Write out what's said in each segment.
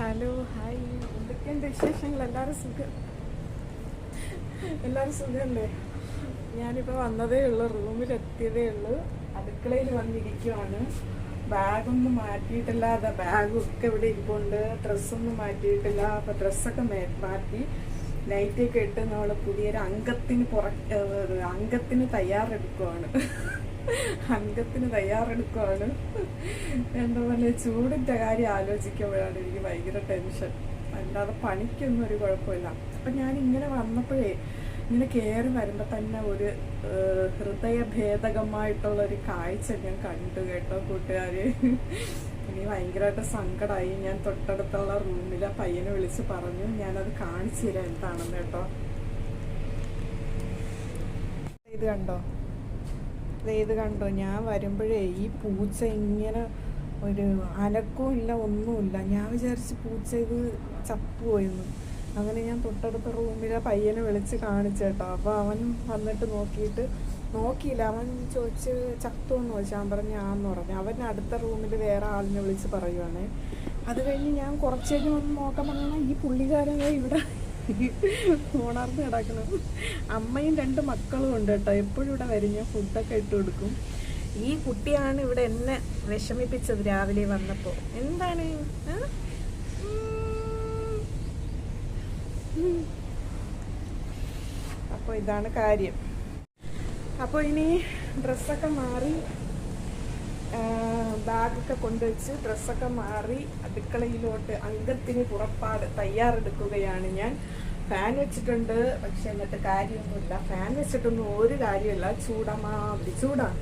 Hello hi. എന്തൊക്കെയുണ്ട് വിശേഷങ്ങൾ? എല്ലാവരും സുഖം? എല്ലാവരും സുഖമല്ലേ? ഞാനിപ്പോൾ വന്നതേ ഉള്ളൂ റൂമിലെത്തിയതേ ഉള്ളൂ. അടുക്കളയിൽ വന്നിരിക്കുവാണ്. ബാഗൊന്നും മാറ്റിയിട്ടില്ല. അതാ ബാഗൊക്കെ ഇവിടെ ഇരിപ്പുണ്ട്. ഡ്രസ്സൊന്നും മാറ്റിയിട്ടില്ല. അപ്പോൾ ഡ്രസ്സൊക്കെ മാറ്റി നൈറ്റൊക്കെ ഇട്ട് നമ്മൾ പുതിയൊരു അംഗത്തിന് പുറ അംഗത്തിന് തയ്യാറെടുക്കുവാണ്. അംഗത്തിന് തയ്യാറെടുക്കുവാണ്. എന്താ പറയുക ചൂടിന്റെ കാര്യം ആലോചിക്കുമ്പോഴാണ് എനിക്ക് ഭയങ്കര ടെൻഷൻ. അല്ലാതെ പണിക്കൊന്നും ഒരു കുഴപ്പമില്ല. അപ്പം ഞാൻ ഇങ്ങനെ വന്നപ്പോഴേ ഇങ്ങനെ കയറി വരുമ്പോൾ തന്നെ ഒരു ഹൃദയ ഹൃദയഭേദകമായിട്ടുള്ള ഒരു കാഴ്ച ഞാൻ കണ്ടു കേട്ടോ കൂട്ടുകാര്. ഇനി ഭയങ്കരമായിട്ട് സങ്കടമായി ഞാൻ തൊട്ടടുത്തുള്ള റൂമിലെ പയ്യനെ വിളിച്ച് പറഞ്ഞു ഞാനത് കാണിച്ചു തരാം എന്താണെന്ന് കേട്ടോ. ഇത് കണ്ടോ? ഇത് കണ്ടോ? ഞാൻ വരുമ്പോഴേ ഈ പൂച്ച ഇങ്ങനെ ഒരു അനക്കവും ഇല്ല ഒന്നുമില്ല. ഞാൻ വിചാരിച്ച് പൂച്ച ഇത് ചത്തുപോയെന്ന്. അങ്ങനെ ഞാൻ തൊട്ടടുത്ത റൂമിലെ പയ്യനെ വിളിച്ച് കാണിച്ചേട്ടോ അപ്പോൾ അവൻ വന്നിട്ട് നോക്കിയിട്ട് നോക്കിയില്ല. അവൻ ചോദിച്ച് ചത്തു എന്ന് ചോദിച്ചു. ഞാൻ പറഞ്ഞു ആന്ന് പറഞ്ഞു. അവൻ അടുത്ത റൂമിൽ വേറെ ആളിനെ വിളിച്ച് പറയുവാണേ. അത് കഴിഞ്ഞ് ഞാൻ കുറച്ചേക്ക് വന്ന് നോക്കാൻ പറഞ്ഞാൽ ഈ പുള്ളിക്കാരൻ ഇവിടെ ഉണർന്ന് കിടക്കണം. അമ്മയും രണ്ട് മക്കളും ഉണ്ട് കേട്ടോ. എപ്പോഴും ഇവിടെ വരും. ഞാൻ ഫുഡൊക്കെ ഇട്ട് കൊടുക്കും. ഈ കുട്ടിയാണ് ഇവിടെ എന്നെ വിഷമിപ്പിച്ചത് രാവിലെ വന്നപ്പോൾ എന്താണ്? അപ്പൊ അപ്പോൾ ഇതാണ് കാര്യം. അപ്പോൾ ഇനി ഡ്രസ്സൊക്കെ മാറി ബാഗൊക്കെ കൊണ്ടുവച്ച് ഡ്രസ്സൊക്കെ മാറി അടുക്കളയിലോട്ട് അംഗത്തിന് പുറപ്പാട് തയ്യാറെടുക്കുകയാണ് ഞാൻ. ഫാൻ വെച്ചിട്ടുണ്ട്. പക്ഷെ എന്നിട്ട് കാര്യമൊന്നുമില്ല. ഫാൻ വെച്ചിട്ടൊന്നും ഒരു കാര്യമില്ല. ചൂടമാതിരി ചൂടാണ്.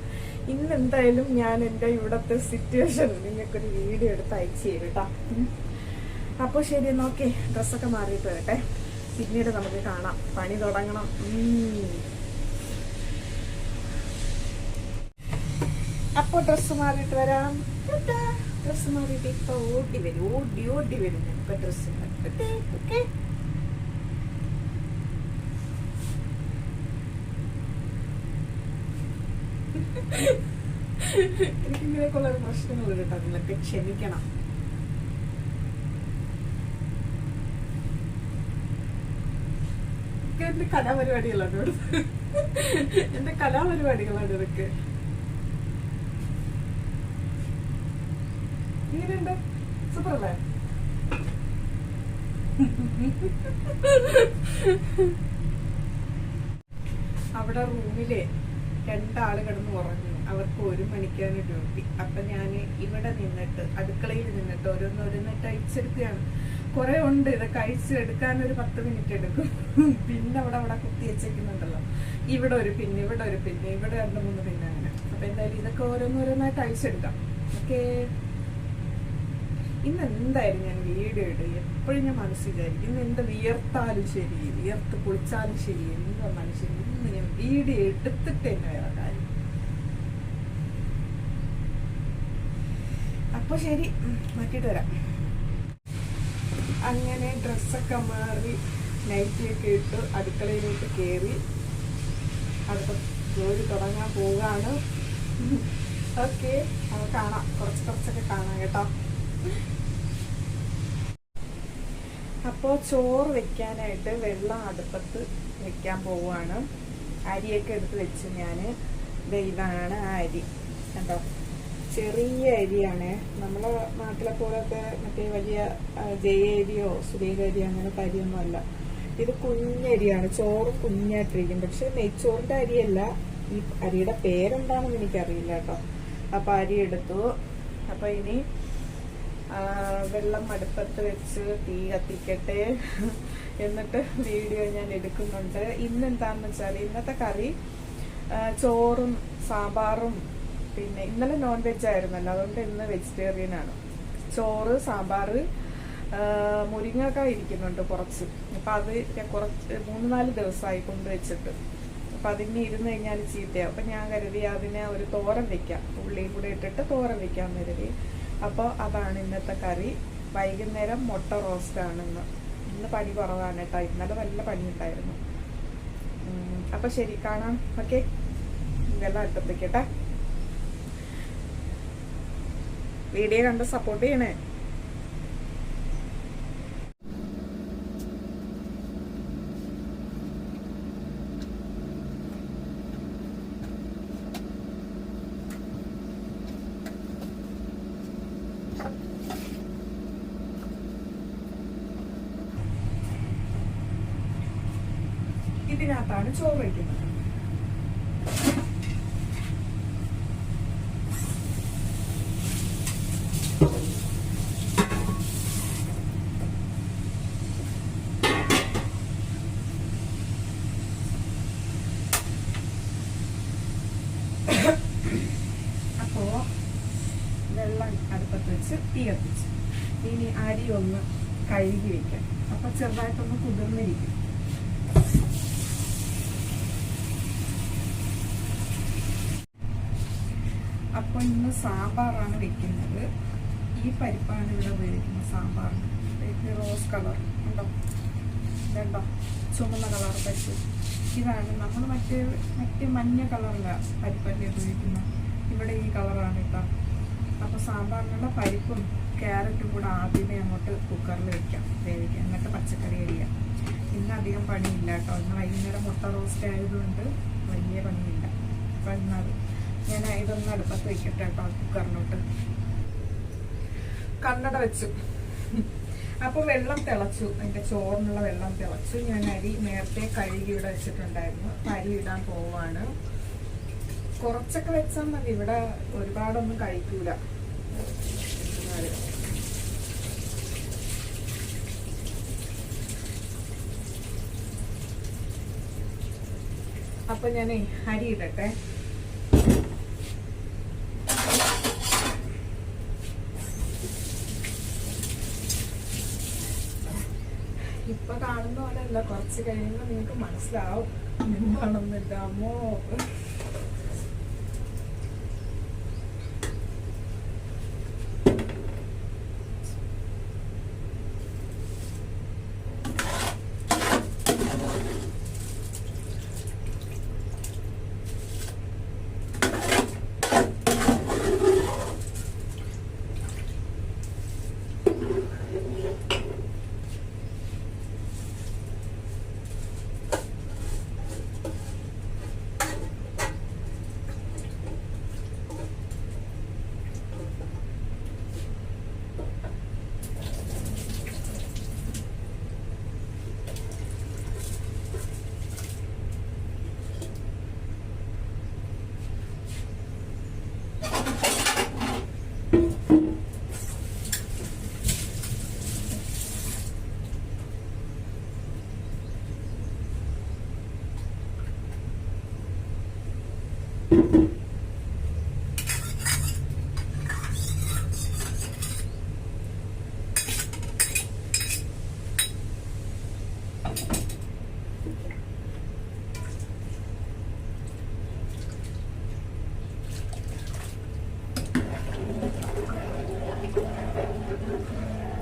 ഇന്ന് എന്തായാലും ഞാൻ എന്റെ ഇവിടുത്തെ സിറ്റുവേഷൻ നിങ്ങൾക്കൊരു വീഡിയോ എടുത്ത് അയച്ചു തരും കേട്ടോ. അപ്പോൾ ശരി നോക്കേ. ഡ്രസ്സൊക്കെ മാറിയിട്ട് വരട്ടെ പിന്നീട് നമുക്ക് കാണാം. പണി തുടങ്ങണം. ഉം. അപ്പൊ ഡ്രസ്സ് മാറിയിട്ട് വരാം. ഡ്രസ്സ് മാറിയിട്ട് ഇപ്പൊ ഓടി വരും ഓടി ഓടി വരും. ഇപ്പൊ ഡ്രസ്സ് എനിക്കിങ്ങനെയൊക്കെയുള്ള ഒരു പ്രശ്നങ്ങൾ കേട്ടോ. നിങ്ങളൊക്കെ ക്ഷമിക്കണം. എന്റെ കലാപരിപാടികളാണ് എന്റെ കലാപരിപാടികളാണ് ഇതൊക്കെ. അവിടെ റൂമിൽ രണ്ടാൾ കിടന്ന് ഉറങ്ങി. അവർക്ക് ഒരു മണിക്കാണ് ഡ്യൂട്ടി. അപ്പൊ ഞാൻ ഇവിടെ നിന്നിട്ട് അടുക്കളയിൽ നിന്നിട്ട് ഓരോന്നോരോന്നിട്ട് അയച്ചെടുക്കുകയാണ് കുറെ ഉണ്ട്. ഇതൊക്കെ അയച്ചെടുക്കാൻ ഒരു പത്ത് മിനിറ്റ് എടുക്കും. പിന്നെ അവിടെ അവിടെ കുത്തി വെച്ചേക്കുന്നുണ്ടല്ലോ. ഇവിടെ ഒരു പിന്നെ ഇവിടെ ഒരു പിന്നെ ഇവിടെ രണ്ട് മൂന്ന് പിന്നെ അങ്ങനെ. അപ്പൊ എന്തായാലും ഇതൊക്കെ ഓരോന്നോരോന്നായിട്ട് അയച്ചെടുക്കാം ഓക്കേ? ഇന്ന് എന്തായാലും ഞാൻ വീഡിയോ ഇടും. എപ്പോഴും ഞാൻ മനസ്സിൽ വിചാരിക്കും ഇന്ന് എന്ത് വിയർത്താലും ശരി വിയർത്ത് കുളിച്ചാലും ശരി എന്ത് മനുഷ്യൻ ഇന്ന് ഞാൻ വീഡിയോ എടുത്തിട്ട് തന്നെ വേറെ കാര്യം. അപ്പൊ ശരി മാറ്റിട്ട് വരാം. അങ്ങനെ ഡ്രസ്സൊക്കെ മാറി നൈറ്റിയൊക്കെ ഇട്ട് അടുക്കളയിലോട്ട് കയറി അടുത്ത ജോലി തുടങ്ങാൻ പോവുകയാണ്. ഓക്കെ അത് കാണാം. കുറച്ച് കുറച്ചൊക്കെ കാണാം കേട്ടോ. അപ്പോൾ ചോറ് വെക്കാനായിട്ട് വെള്ളം അടുപ്പത്ത് വെക്കാൻ പോവുകയാണ്. അരിയൊക്കെ എടുത്ത് വെച്ച് ഞാൻ ഇതാണ് ആ അരി. കേട്ടോ ചെറിയ അരിയാണ്. നമ്മളെ നാട്ടിലെ പോലത്തെ മറ്റേ വലിയ ആ, ജയ അരിയോ സുരേഖ അരിയോ അങ്ങനത്തെ അരിയൊന്നും അല്ല ഇത് കുഞ്ഞരിയാണ് ചോറ് കുഞ്ഞായിട്ടിരിക്കും പക്ഷെ നെയ്ച്ചോറിന്റെ അരിയല്ല. ഈ അരിയുടെ പേരെന്താണെന്ന് എനിക്കറിയില്ല കേട്ടോ. അപ്പൊ അരി എടുത്തു. അപ്പൊ ഇനി വെള്ളം അടുപ്പത്ത് വെച്ച് തീ കത്തിക്കട്ടെ എന്നിട്ട് വീഡിയോ ഞാൻ എടുക്കുന്നുണ്ട്. ഇന്ന് എന്താന്ന് വെച്ചാൽ ഇന്നത്തെ കറി ചോറും സാമ്പാറും പിന്നെ ഇന്നലെ നോൺ വെജ് ആയിരുന്നല്ലോ. അതുകൊണ്ട് ഇന്ന് വെജിറ്റേറിയൻ ആണ്. ചോറ് സാമ്പാർ മുരിങ്ങക്കായ ഇരിക്കുന്നുണ്ട് കുറച്ച്. അപ്പൊ അത് കുറച്ച് മൂന്ന് നാല് ദിവസമായി കൊണ്ടുവച്ചിട്ട് അപ്പൊ അതിന് ഇരുന്ന് കഴിഞ്ഞാൽ ചീത്തയാവും. അപ്പൊ ഞാൻ കരുതി അതിനെ ഒരു തോരൻ വെക്കാം. ഉള്ളിയും കൂടെ ഇട്ടിട്ട് തോരൻ വെക്കാൻ കരുതി. അപ്പോൾ അതാണ് ഇന്നത്തെ കറി. വൈകുന്നേരം മുട്ട റോസ്റ്റ് ആണ് ഇന്ന് ഇന്ന് പണി കുറവാണ് കേട്ടോ. ഇന്നലെ നല്ല പണി ഉണ്ടായിരുന്നു അപ്പോൾ അപ്പൊ ശരി കാണാം. ഓക്കെ. ഇതെല്ലാം അടുപ്പത്തേക്കട്ടെ വീഡിയോ കണ്ട് സപ്പോർട്ട് ചെയ്യണേ. ഇതിനകത്താണ് ചോറ് വയ്ക്കുന്നത് വെള്ളം അടുപ്പത്ത് ഇനി അരി ഒന്ന് കഴുകി വെക്കാം. അപ്പൊ ചെറുതായിട്ടൊന്ന് കുതിർന്നിരിക്കും. അപ്പൊ ഇന്ന് സാമ്പാറാണ് വെക്കുന്നത്. ഈ പരിപ്പാണ് ഇവിടെ ഉപയോഗിക്കുന്നത് സാമ്പാറിന് റോസ് കളർ. ഉണ്ടോ ഇതുണ്ടോ? ചുമന്ന കളർ പരിപ്പ്. ഇതാണ് നമ്മൾ മറ്റേ മറ്റേ മഞ്ഞ കളറില്ല പരിപ്പല്ലേ ഉപയോഗിക്കുന്നത്. ഇവിടെ ഈ കളറാണ് കേട്ടോ. അപ്പോൾ സാമ്പാറിനുള്ള പരിപ്പും ക്യാരറ്റും കൂടെ ആദ്യമേ അങ്ങോട്ട് കുക്കറിൽ വെക്കാം. വേവിക്കാം. എന്നിട്ട് പച്ചക്കറി അരിയാം. ഇന്ന് അധികം പണിയില്ല കേട്ടോ. ഇന്ന് വൈകുന്നേരം മുട്ട റോസ്റ്റ് ആയതുകൊണ്ട് വലിയ പണിയില്ല. അപ്പം എന്നാൽ ഞാൻ ഇതൊന്ന് അടുപ്പത്ത് വെക്കട്ടെ കേട്ടോ കുക്കറിലോട്ട്. കണ്ണട വെച്ചു. അപ്പോൾ വെള്ളം തിളച്ചു. എന്റെ ചോറിനുള്ള വെള്ളം തിളച്ചു. ഞാൻ അരി നേരത്തെ കഴുകി ഇവിടെ വെച്ചിട്ടുണ്ടായിരുന്നു. അരി ഇടാൻ പോവാണ് കുറച്ചൊക്കെ വെച്ചാൽ മതി. ഇവിടെ ഒരുപാടൊന്നും കഴിക്കൂല. അപ്പൊ ഞാനേ അരി ഇടട്ടെ ഇപ്പൊ പോലെ കുറച്ച് കഴിയുമ്പോൾ നിങ്ങൾക്ക് മനസ്സിലാവും. എന്താണെന്നില്ല അമ്മോ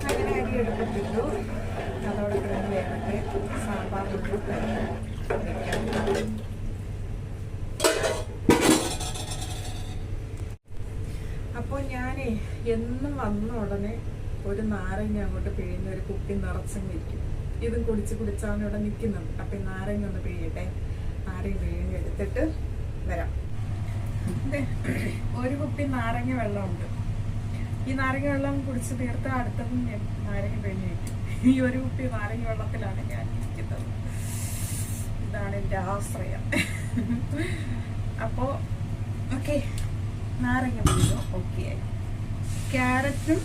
അങ്ങനെ അരി എടുത്തിട്ടു അതോടെ കിടന്ന് വേകട്ടെ സാമ്പാർ അപ്പോൾ ഞാനേ എന്നും വന്ന ഉടനെ ഒരു നാരങ്ങ അങ്ങോട്ട് പിഴിഞ്ഞ ഒരു കുപ്പി നിറച്ചങ്ങ് ഇരിക്കും. ഇതും കുടിച്ച് കുടിച്ചാണ് ഇവിടെ നിൽക്കുന്നത്. അപ്പം നാരങ്ങ ഒന്ന് പിഴിയട്ടെ. നാരങ്ങ പിഴിഞ്ഞ് എടുത്തിട്ട് വരാം. ഒരു കുപ്പി നാരങ്ങ വെള്ളമുണ്ട്. ഈ നാരങ്ങ വെള്ളം കുടിച്ച് തീർത്ത അടുത്തതും നാരങ്ങ പിഴിഞ്ഞ് വയ്ക്കും ഈ ഒരു കുപ്പി നാരങ്ങ വെള്ളത്തിലാണ് ഞാൻ ഇതാണ് എന്റെ ആശ്രയം. അപ്പോൾ ഓക്കെ. നാരങ്ങ പിഴിഞ്ഞു ഓക്കെ ആയി. ക്യാരറ്റും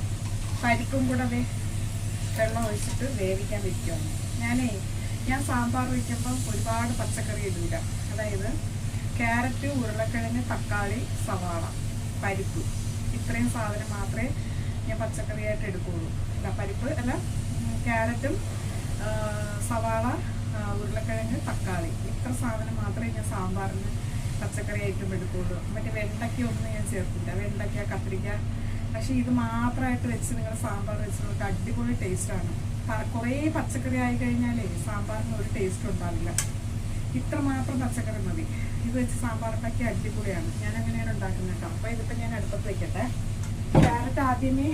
പരിപ്പും കൂടെ വെള്ളം ഒഴിച്ചിട്ട് വേവിക്കാൻ വെക്കുകയാണ് ഞാനേ ഞാൻ സാമ്പാർ വയ്ക്കുമ്പോൾ ഒരുപാട് പച്ചക്കറി ഇടില്ല അതായത് ക്യാരറ്റ് ഉരുളക്കിഴങ്ങ് തക്കാളി സവാള പരിപ്പ്. ഇത്രയും സാധനം മാത്രമേ ഞാൻ പച്ചക്കറിയായിട്ട് എടുക്കുകയുള്ളൂ അല്ല പരിപ്പ് അല്ല ക്യാരറ്റും സവാള ഉരുളക്കിഴങ്ങ് തക്കാളി. ഇത്ര സാധനം മാത്രമേ ഞാൻ സാമ്പാറിന് പച്ചക്കറി ഐറ്റം എടുക്കുകയുള്ളൂ മറ്റേ വെണ്ടയ്ക്ക ഒന്നും ഞാൻ ചേർക്കില്ല. വെണ്ടയ്ക്ക കത്തിരിക്ക പക്ഷേ ഇത് മാത്രമായിട്ട് വെച്ച് നിങ്ങൾ സാമ്പാർ വെച്ച് നോക്കുക അടിപൊളി ടേസ്റ്റാണ് കുറേ പച്ചക്കറി ആയി കഴിഞ്ഞാലേ സാമ്പാറിന് ഒരു ടേസ്റ്റ് ഉണ്ടാവില്ല. ഇത്ര മാത്രം പച്ചക്കറി മതി. ഇത് വെച്ച് സാമ്പാർ അടിപൊളിയാണ്. ഞാൻ അങ്ങനെയാണ് ഉണ്ടാക്കുന്നത് കേട്ടോ. അപ്പോൾ ഇതിപ്പോൾ ഞാൻ അടുപ്പത്ത് വെക്കട്ടെ. ക്യാരറ്റ് ആദ്യമേ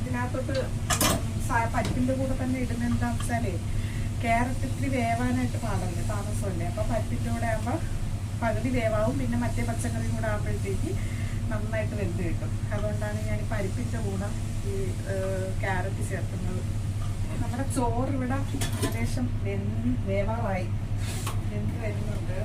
ഇതിനകത്തോട്ട് പരിപ്പിന്റെ കൂടെ തന്നെ ഇടുന്നത് എന്താണെന്ന് വെച്ചാലേ ഇത്തിരി വേവാനായിട്ട് പാടല്ലേ താമസമല്ലേ അപ്പോൾ പരിപ്പിന്റെ കൂടെ ആകുമ്പോൾ പകുതി വേവാവും. പിന്നെ മറ്റേ പച്ചക്കറിയും കൂടെ ആകുമ്പോഴത്തേക്ക് നന്നായിട്ട് വെന്ത് കിട്ടും. അതുകൊണ്ടാണ് ഞാൻ പരിപ്പിന്റെ കൂടെ ഈ ക്യാരറ്റ് ചേർക്കുന്നത്. നമ്മുടെ ചോറ് ഇവിടെ ഏകദേശം വെന്ത് വേവാറായി. വെന്ത് വരുന്നുണ്ട്.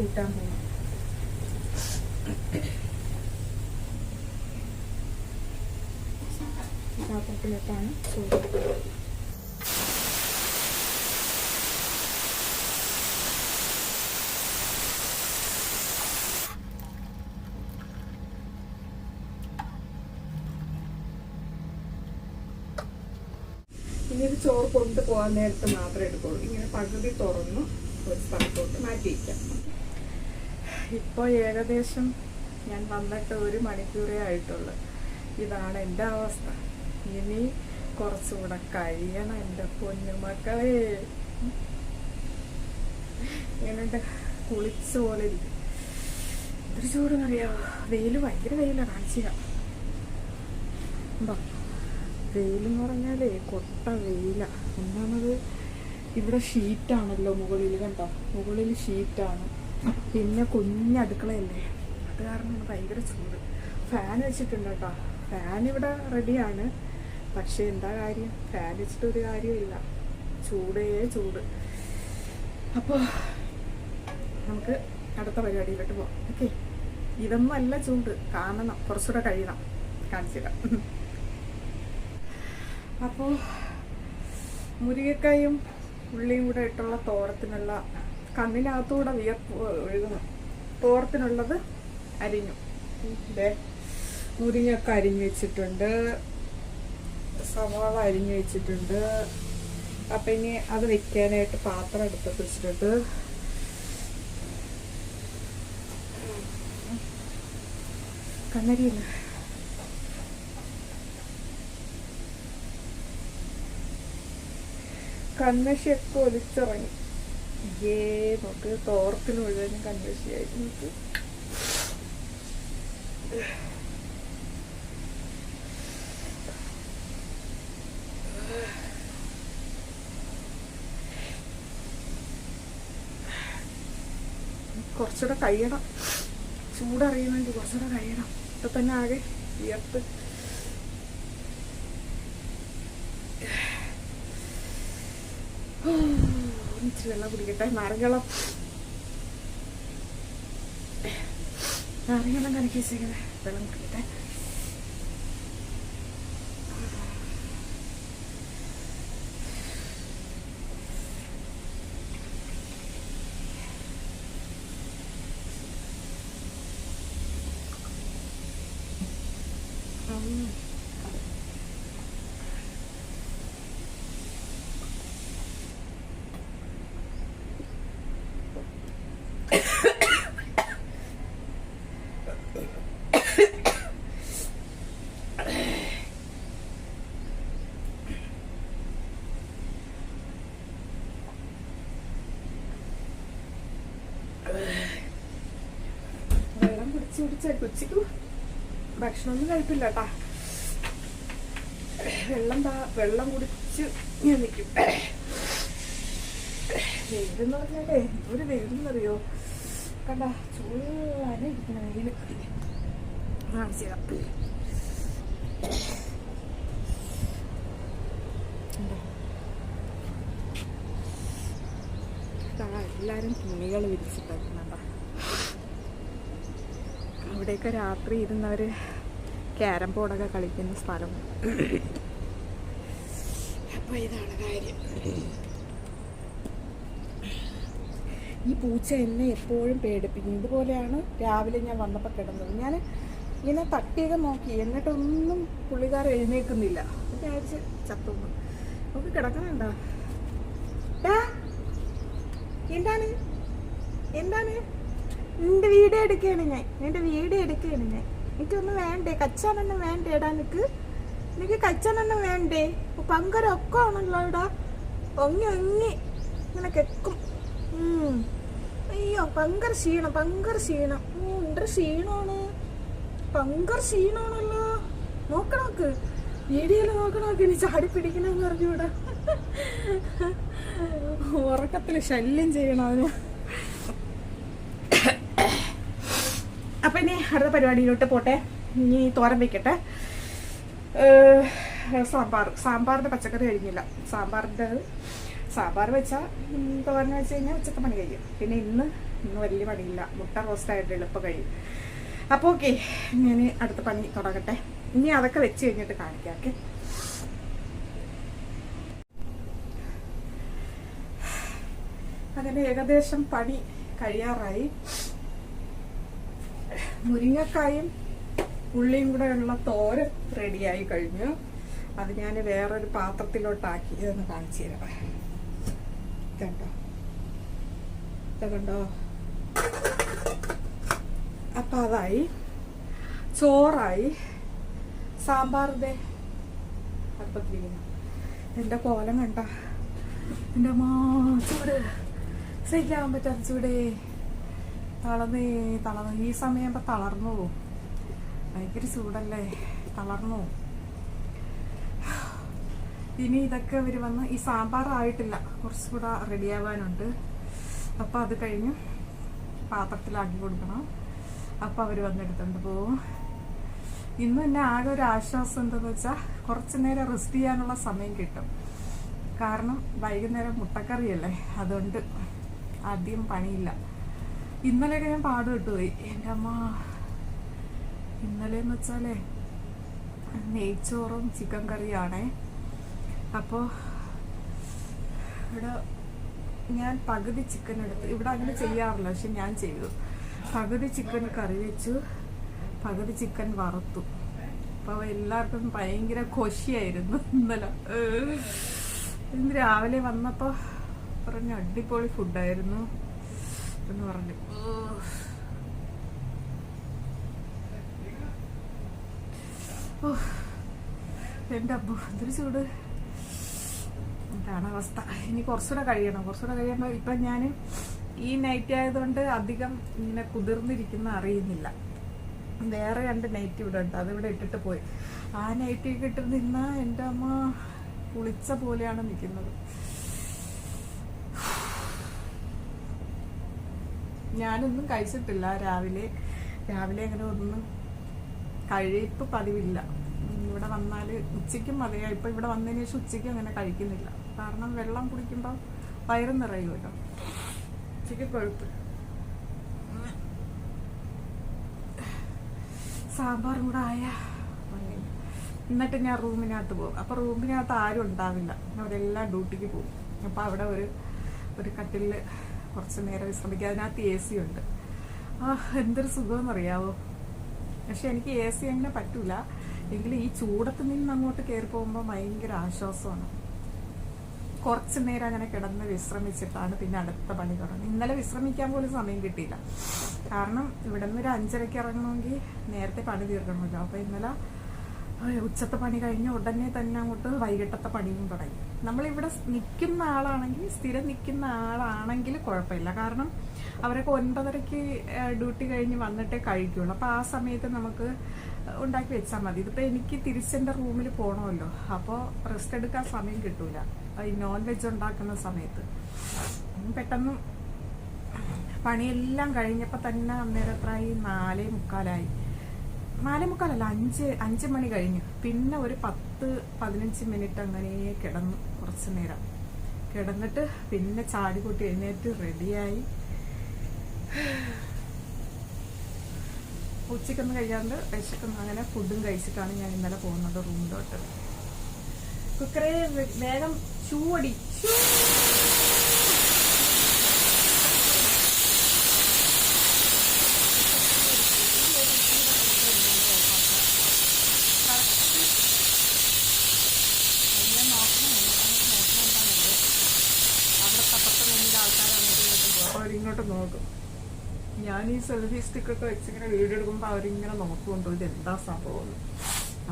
ചോറ് ഊട്ടാൻ പോകും ഇനി ഇത് ചോറ് കൊണ്ടുപോകാൻ നേരത്ത് മാത്രമേ എടുക്കുള്ളൂ. ഇങ്ങനെ പകുതി തുറന്നു ഒരു സ്ഥലത്തോട്ട് മാറ്റി വയ്ക്കാം ഇപ്പോൾ ഏകദേശം ഞാൻ വന്നിട്ട് ഒരു മണിക്കൂറേ ആയിട്ടുള്ളൂ. ഇതാണ് എന്റെ അവസ്ഥ. ഇനി കുറച്ചുകൂടെ കഴിയണം എന്റെ പൊന്നുമക്കളെ. എങ്ങനെയുണ്ട് കുളിച്ച പോലെ ഇരിക്കും. എന്തൊരു ചൂടെന്നറിയാമോ വെയിൽ ഭയങ്കര വെയിലാണ് കാണിച്ചു ഉണ്ടോ വെയിലെന്ന് പറഞ്ഞാലേ കൊട്ട വെയിലാണ് ഒന്നാമത് ഇവിടെ ഷീറ്റാണല്ലോ മുകളിൽ കണ്ടോ? മുകളിൽ ഷീറ്റാണ് പിന്നെ കുഞ്ഞടുക്കളയല്ലേ അത് കാരണം ഭയങ്കര ചൂട്. ഫാൻ വെച്ചിട്ടുണ്ട് കേട്ടോ. ഫാൻ ഇവിടെ റെഡിയാണ് പക്ഷെ എന്താ കാര്യം? ഫാൻ വെച്ചിട്ട് ഒരു കാര്യമില്ല ചൂടേ ചൂട്. അപ്പോൾ നമുക്ക് അടുത്ത പരിപാടിയിലോട്ട് പോകാം ഓക്കെ ഇതൊന്നും അല്ല ചൂട്. കാണണം. കുറച്ചുകൂടെ കഴിയണം. കാണിച്ചിടാം അപ്പോൾ മുരിങ്ങക്കായും ഉള്ളിയും കൂടെ ഇട്ടുള്ള തോരത്തിനുള്ള കണ്ണിനകത്തൂടെ വിയർപ്പ് ഒഴുകുന്നു. തോരത്തിനുള്ളത് അരിഞ്ഞു. ഇതേ മുരിങ്ങക്ക അരിഞ്ഞു വെച്ചിട്ടുണ്ട്. സവാള അരിഞ്ഞു വെച്ചിട്ടുണ്ട്. അപ്പം ഇനി അത് വെക്കാനായിട്ട് പാത്രം എടുത്ത് വെച്ചിട്ടുണ്ട്. കണ്ണരിയില്ല? കൺമഷിയൊക്കെ ഒലിച്ചിറങ്ങി. ഏ നോക്ക് തോർത്തിന് മുഴുവനും കൺമഷിയായിട്ട് നോക്ക് കുറച്ചുകൂടെ കഴിയണം. വേണ്ടി കുറച്ചുകൂടെ കഴിയണം. ഇപ്പൊ തന്നെ ആകെ വിയർത്ത്. ഇച്ചിരി വെള്ളം കുടിക്കട്ടെ. നാരങ്ങളും നാരങ്ങളും കലക്കി വെച്ചേക്കുന്നത് വെള്ളം കുടിക്കട്ടെ. ഉച്ചയ്ക്ക് ഉച്ചയ്ക്ക് ഭക്ഷണമൊന്നും കഴിപ്പില്ല കേട്ടാ വെള്ളം താ വെള്ളം കുടിച്ച് ഞാൻ നിൽക്കും വെയിലെന്ന് പറഞ്ഞാലേ ഒരു വെയിലെന്നറിയോ കണ്ട ചൂടാനെ ഇരിക്കുന്ന വെയിൽ കാണിച്ചു തരാം കണ്ടോ? ദാ എല്ലാരും അവിടെയൊക്കെ രാത്രി ഇരുന്നവർ ക്യാരം ബോർഡൊക്കെ കളിക്കുന്ന സ്ഥലം. അപ്പൊ ഇതാണ് കാര്യം. ഈ പൂച്ച എന്നെ എപ്പോഴും പേടിപ്പിക്കും. ഇതുപോലെയാണ് രാവിലെ ഞാൻ വന്നപ്പോൾ കിടന്നത്. ഞാൻ ഇങ്ങനെ തട്ടിയൊക്കെ നോക്കി. എന്നിട്ടൊന്നും പുള്ളിക്കാരൻ എഴുന്നേൽക്കുന്നില്ല. വിചാരിച്ച് ചത്തുന്നു നമുക്ക് കിടക്കുന്നുണ്ടോ ടാ, എന്താണ് എന്താണ് നിന്റെ വീഡിയോ എടുക്കുകയാണ് ഞാൻ. നിന്റെ വീഡിയോ എടുക്കുകയാണ് ഞാൻ. എനിക്കൊന്നും വേണ്ടേ? കച്ചാനൊന്നും വേണ്ടേ എടാ നിനക്ക് എനിക്ക് കച്ചാനൊന്നും വേണ്ടേ പങ്കരൊക്കെ ആണല്ലോ ഇടാ ഒങ്ങി ഒങ്ങി ഇങ്ങനെ കെക്കും. അയ്യോ ഭയങ്കര ക്ഷീണം ഭയങ്കര ക്ഷീണം. ഉം, എന്തൊരു ക്ഷീണമാണ് ഭയങ്കര ക്ഷീണമാണല്ലോ നോക്കണോക്ക് വീഡിയോയിൽ നോക്കണോക്ക് ഇനി ചാടി പിടിക്കണമെന്ന് പറഞ്ഞൂടാ. ഉറക്കത്തിൽ ശല്യം ചെയ്യണം അതിന്. അപ്പൊ ഇനി അടുത്ത പരിപാടിയിലോട്ട് പോട്ടെ. ഇനി തോരൻ വെക്കട്ടെ. സാമ്പാർ. സാമ്പാറിന്റെ പച്ചക്കറി കഴിഞ്ഞില്ല. സാമ്പാറിന്റെ സാമ്പാർ വെച്ചാൽ തോരൻ വെച്ച് കഴിഞ്ഞാൽ ഉച്ചത്തെ പണി കഴിയും. പിന്നെ ഇന്ന് ഇന്ന് വലിയ പണിയില്ല. മുട്ട റോസ്റ്റ് ആയിട്ട് എളുപ്പം കഴിയും. അപ്പോൾ ഓക്കെ ഞാൻ അടുത്ത പണി തുടങ്ങട്ടെ. ഇനി അതൊക്കെ വെച്ച് കഴിഞ്ഞിട്ട് കാണിക്കാം ഓക്കെ? അങ്ങനെ ഏകദേശം പണി കഴിയാറായി. മുരിങ്ങക്കായും ഉള്ളിയും കൂടെ ഉള്ള തോരൻ റെഡിയായി കഴിഞ്ഞു. അത് ഞാൻ വേറൊരു പാത്രത്തിലോട്ടാക്കി. ഇതൊന്ന് കാണിച്ചു തരാം. കണ്ടോ കണ്ടോ അപ്പൊ അതായി. ചോറായി. സാമ്പാറിന്റെ അടുപ്പത്തിരിക്കുന്നു. എന്റെ കോലം കണ്ട. എന്റെ മാ ചൂട്. സഹിക്കാൻ പറ്റാത്ത ചൂടേ. തളർന്നേ തളർന്നു ഈ സമയം ഇപ്പൊ തളർന്നു പോവും. ഭയങ്കര ചൂടല്ലേ? തളർന്നു പോവും. ഇനി ഇതൊക്കെ അവർ വന്ന് ഈ സാമ്പാർ ആയിട്ടില്ല കുറച്ചുകൂടെ റെഡിയാവാനുണ്ട്. അപ്പൊ അത് കഴിഞ്ഞ് പാത്രത്തിലാക്കി കൊടുക്കണം. അപ്പൊ അവർ വന്നെടുത്തോണ്ട് പോവും. ഇന്ന് എന്നെ ആകെ ഒരു ആശ്വാസം എന്താന്ന് വെച്ചാൽ കുറച്ചു നേരം റെസ്റ്റ് ചെയ്യാനുള്ള സമയം കിട്ടും. കാരണം വൈകുന്നേരം മുട്ടക്കറിയല്ലേ? അതുകൊണ്ട് ആദ്യം പണിയില്ല. ഇന്നലെയൊക്കെ ഞാൻ പാട് വിട്ടുപോയി എന്റെ അമ്മ ഇന്നലെ എന്ന് വെച്ചാലേ നെയ്ച്ചോറും ചിക്കൻ കറിയാണേ. അപ്പോൾ ഇവിടെ ഞാൻ പകുതി ചിക്കൻ എടുത്ത് ഇവിടെ അങ്ങനെ ചെയ്യാറില്ല പക്ഷെ ഞാൻ ചെയ്തു. പകുതി ചിക്കൻ കറി വെച്ചു പകുതി ചിക്കൻ വറുത്തു. അപ്പോൾ എല്ലാവർക്കും ഭയങ്കര കൊശിയായിരുന്നു ഇന്നലെ. ഇന്ന് രാവിലെ വന്നപ്പോൾ പറഞ്ഞ അടിപൊളി ഫുഡായിരുന്നു എന്ന് പറഞ്ഞു. എന്റെ അബ്ബു എന്തൊരു ചൂട്. ഇതാണ് അവസ്ഥ. ഇനി കുറച്ചുകൂടെ കഴിയണം. കുറച്ചുകൂടെ കഴിയുമ്പോൾ ഇപ്പം ഞാൻ ഈ നൈറ്റ് ആയതുകൊണ്ട് അധികം ഇങ്ങനെ കുതിർന്നിരിക്കുന്ന അറിയുന്നില്ല. വേറെ രണ്ട് നൈറ്റ് ഇവിടെ ഉണ്ട്. അതിവിടെ ഇട്ടിട്ട് പോയി. ആ നൈറ്റ് കിട്ടുന്ന എന്റെ അമ്മ കുളിച്ച പോലെയാണ് നിൽക്കുന്നത്. ഞാനൊന്നും കഴിച്ചിട്ടില്ല. രാവിലെ രാവിലെ അങ്ങനെ ഒന്നും കഴിപ്പ് പതിവില്ല. ഇവിടെ വന്നാൽ ഉച്ചയ്ക്കും മതിയാ. ഇപ്പം ഇവിടെ വന്നതിന് ശേഷം ഉച്ചയ്ക്ക് അങ്ങനെ കഴിക്കുന്നില്ല. കാരണം വെള്ളം കുടിക്കുമ്പോൾ വയറ് നിറയുമല്ലോ ഉച്ചയ്ക്ക് കൊഴുപ്പ്. സാമ്പാർ കൂടെ ആയ എന്നിട്ട് ഞാൻ റൂമിനകത്ത് പോകും. അപ്പോൾ റൂമിനകത്ത് ആരും ഉണ്ടാവില്ല. അവരെല്ലാം ഡ്യൂട്ടിക്ക് പോകും. അപ്പോൾ അവിടെ ഒരു ഒരു കട്ടിലിൽ കുറച്ച് നേരം വിശ്രമിക്കുക അതിനകത്ത് എ സി ഉണ്ട്. ആ എന്തൊരു സുഖമെന്നറിയാവോ? പക്ഷെ എനിക്ക് എ സി അങ്ങനെ പറ്റൂല. എങ്കിലും ഈ ചൂടത്ത് നിന്ന് അങ്ങോട്ട് കയറി പോകുമ്പോൾ ഭയങ്കര ആശ്വാസമാണ്. കുറച്ച് നേരം അങ്ങനെ കിടന്ന് വിശ്രമിച്ചിട്ടാണ് പിന്നെ അടുത്ത പണി തുടങ്ങുന്നത്. ഇന്നലെ വിശ്രമിക്കാൻ പോലും സമയം കിട്ടിയില്ല. കാരണം ഇവിടെ നിന്ന് ഒരു അഞ്ചരയ്ക്ക് ഇറങ്ങണമെങ്കിൽ നേരത്തെ പണി തീർക്കണമല്ലോ. അപ്പോൾ ഇന്നലെ ഉച്ചത്തെ പണി കഴിഞ്ഞ് ഉടനെ തന്നെ അങ്ങോട്ട് വൈകിട്ടത്തെ പണിയും തുടങ്ങി. നമ്മളിവിടെ നിൽക്കുന്ന ആളാണെങ്കിൽ സ്ഥിരം നിൽക്കുന്ന ആളാണെങ്കിൽ കുഴപ്പമില്ല. കാരണം അവരൊക്കെ ഒൻപതരയ്ക്ക് ഡ്യൂട്ടി കഴിഞ്ഞ് വന്നിട്ടേ കഴിക്കുള്ളൂ. അപ്പോൾ ആ സമയത്ത് നമുക്ക് ഉണ്ടാക്കി വെച്ചാൽ മതി. ഇതിപ്പോൾ എനിക്ക് തിരിച്ചെന്റെ റൂമിൽ പോകണമല്ലോ അപ്പോൾ റെസ്റ്റ് എടുക്കാൻ സമയം കിട്ടൂല. ഈ നോൺ വെജ് ഉണ്ടാക്കുന്ന സമയത്ത്. പെട്ടെന്ന് പണിയെല്ലാം കഴിഞ്ഞപ്പോൾ തന്നെ അന്നേരം എത്രയായി നാലേ മുക്കാലായി. നാലേ മുക്കാലല്ല അഞ്ച് അഞ്ച് മണി കഴിഞ്ഞു. പിന്നെ ഒരു പത്ത് പതിനഞ്ച് മിനിറ്റ് അങ്ങനെ കിടന്നു കുറച്ച് നേരം. കിടന്നിട്ട് പിന്നെ ചാടി കൂട്ടി എഴുന്നേറ്റ് റെഡിയായി ഉച്ചക്കൊന്നും കഴിയാണ്ട് വിശക്കുന്നു. അങ്ങനെ ഫുഡും കഴിച്ചിട്ടാണ് ഞാൻ ഇന്നലെ പോകുന്നത് റൂമിലോട്ട് കുക്കറെ വേഗം ചൂടി ചൂ അവരിങ്ങോട്ട് നോക്കും. ഞാൻ ഈ സെൽഫി സ്റ്റിക്കൊക്കെ വെച്ചിങ്ങനെ വീഡിയോ എടുക്കുമ്പോൾ അവരിങ്ങനെ നോക്കുന്നുണ്ടോ. ഇത് എന്താ സംഭവം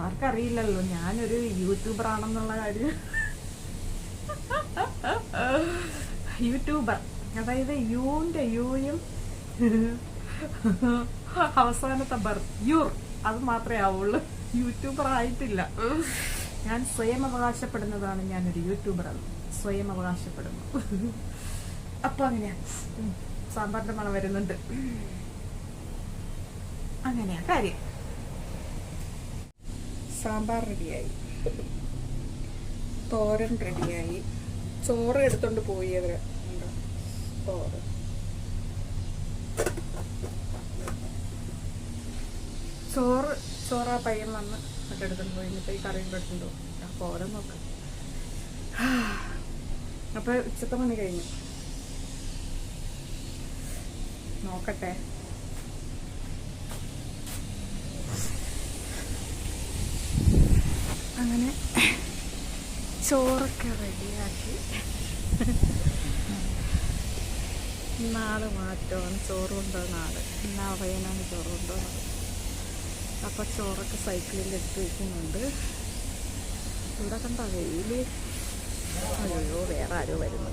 ആർക്കറിയില്ലല്ലോ. ഞാനൊരു യൂട്യൂബർ ആണെന്നുള്ള കാര്യം. യൂട്യൂബർ അതായത് യൂന്റെ യൂയും അവസാനത്തെ ബർ യൂർ. അത് മാത്രമേ ആവുള്ളൂ. യൂട്യൂബർ ആയിട്ടില്ല. ഞാൻ സ്വയം അവകാശപ്പെടുന്നതാണ് ഞാനൊരു യൂട്യൂബർ സ്വയം അവകാശപ്പെടുന്നു. അപ്പൊ അങ്ങനെയാ. ഉം. സാമ്പാറിന്റെ മണം വരുന്നുണ്ട്. അങ്ങനെയാ കാര്യം. സാമ്പാർ റെഡിയായി. തോരൻ റെഡിയായി. ചോറ് എടുത്തോണ്ട് പോയി അവർ. തോറ് ചോറ് ചോറ് ആ പയ്യൻ വന്ന് എന്നിട്ട് എടുത്തോണ്ട് പോയി. ഇനിയിപ്പോ ഈ കറിയും എടുത്തോണ്ട് പോകും അപ്പൊ ഓരോ നോക്കാം. അപ്പൊ ഉച്ചത്തെ പണി കഴിഞ്ഞു. നോക്കട്ടെ. അങ്ങനെ ചോറൊക്കെ റെഡിയാക്കി. നാൾ മാറ്റമാണ് ചോറുണ്ടോ നാൾ? ഇന്ന് അവയനാണ് ചോറുണ്ടോ അപ്പൊ അപ്പോൾ ചോറൊക്കെ സൈക്കിളിൽ എടുത്ത് വയ്ക്കുന്നുണ്ട് ഇവിടെ കണ്ട വെയിൽ? അയ്യോ വേറെ ആരോ വരുന്നു.